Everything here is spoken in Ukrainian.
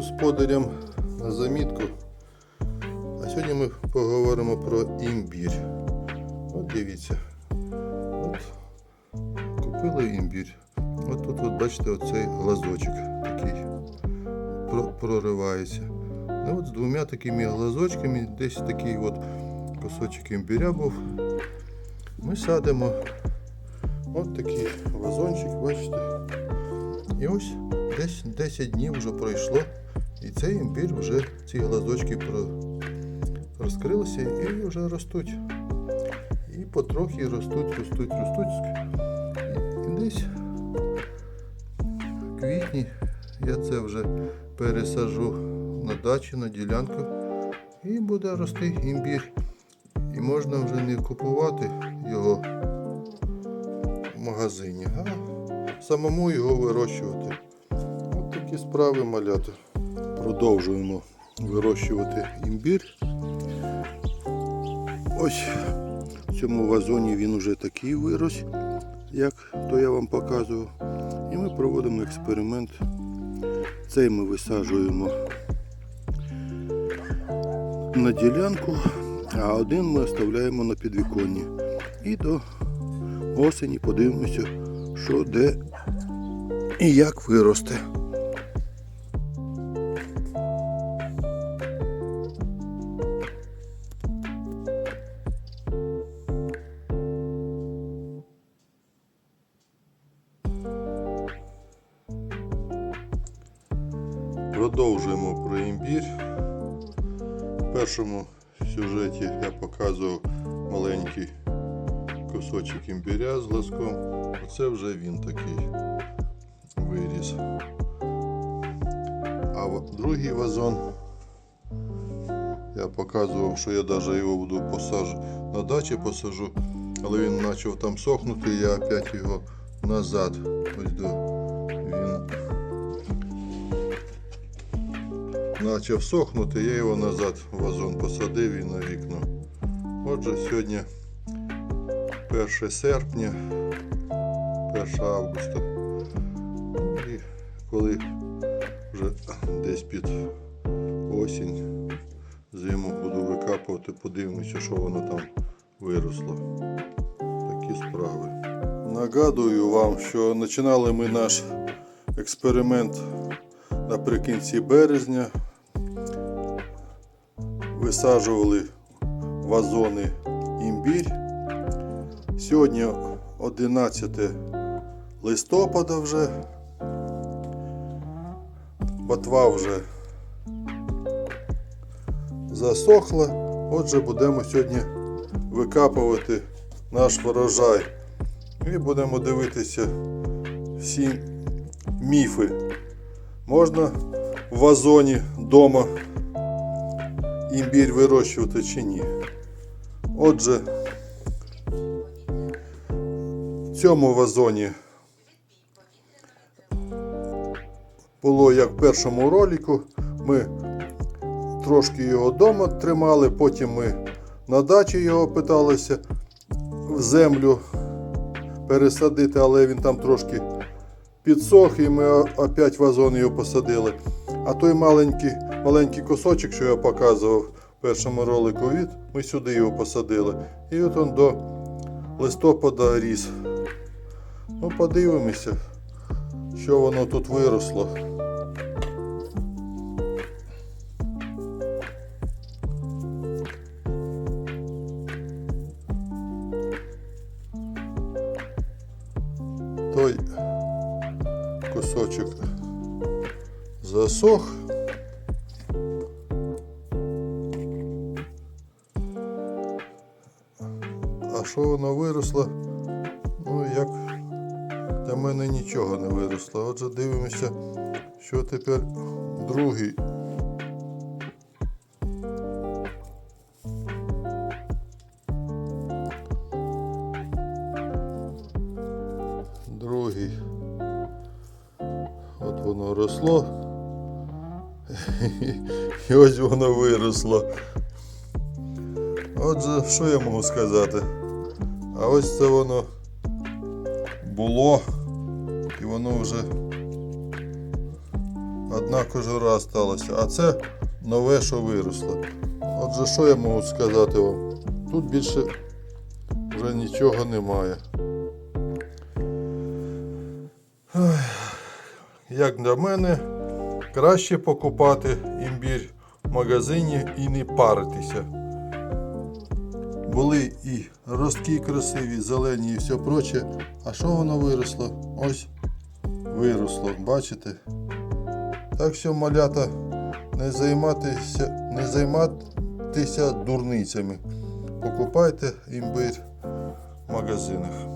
господарям на замітку. А сьогодні ми поговоримо про імбір. От дивіться. От купили імбір. От тут, от бачите, оцей глазочок такий проривається. Ну, от з двома такими глазочками, десь такий от кусочок імбіря був. Ми садимо от такий вазончик, бачите. І ось десь 10 днів вже пройшло. І цей імбір вже ці глазочки розкрилися і вже ростуть. І потрохи ростуть, ростуть, ростуть. І десь в квітні я це вже пересажу на дачу, на ділянку. І буде рости імбір. І можна вже не купувати його в магазині, а самому його вирощувати. От такі справи малята. Продовжуємо вирощувати імбір. Ось в цьому вазоні він уже такий вирос, як то я вам показував. І ми проводимо експеримент. Цей ми висаджуємо на ділянку, а один ми оставляємо на підвіконні. І до осені подивимося, що де і як виросте. Продовжуємо про імбір. В першому сюжеті я показував маленький кусочок імбіря з глазком. Оце вже він такий виріс. А другий вазон я показував, що я навіть його буду посажу на дачі посажу, але він почав там сохнути, я опять його назад. Ось до він почав сохнути, я його назад в вазон посадив і на вікно. Отже, сьогодні 1 серпня, 1 августа. І коли вже десь під осінь зиму буду викапувати, подивимося, що воно там виросло. Такі справи. Нагадую вам, що починали ми наш експеримент наприкінці березня. Висаджували вазони імбір. Сьогодні 11 листопада вже. Ботва вже засохла. Отже, будемо сьогодні викапувати наш врожай. І будемо дивитися всі міфи. Можна в вазоні вдома імбір вирощувати чи ні. Отже, в цьому вазоні було як в першому ролику. Ми трошки його вдома тримали, потім ми на дачі його питалися в землю пересадити, але він там трошки підсох і ми опять вазон його посадили. А той маленький, маленький кусочок, що я показував в першому ролику, від, ми сюди його посадили. І от він до листопада ріс. Ну, подивимося, що воно тут виросло. Той кусочок засох. А що воно виросло? Ну, як для мене нічого не виросло. Отже, дивимося, що тепер другий. Другий. От воно росло. І ось воно виросло. Отже, що я можу сказати? А ось це воно було, і воно вже одна кожура осталася, а це нове, що виросло. Отже, що я можу сказати вам? Тут більше вже нічого немає. Як для мене, краще покупати імбір в магазині і не паритися. Були і ростки красиві, зелені і все проче. А що воно виросло? Ось виросло, бачите? Так що, малята, не займатися, не займатися дурницями. Покупайте імбир в магазинах.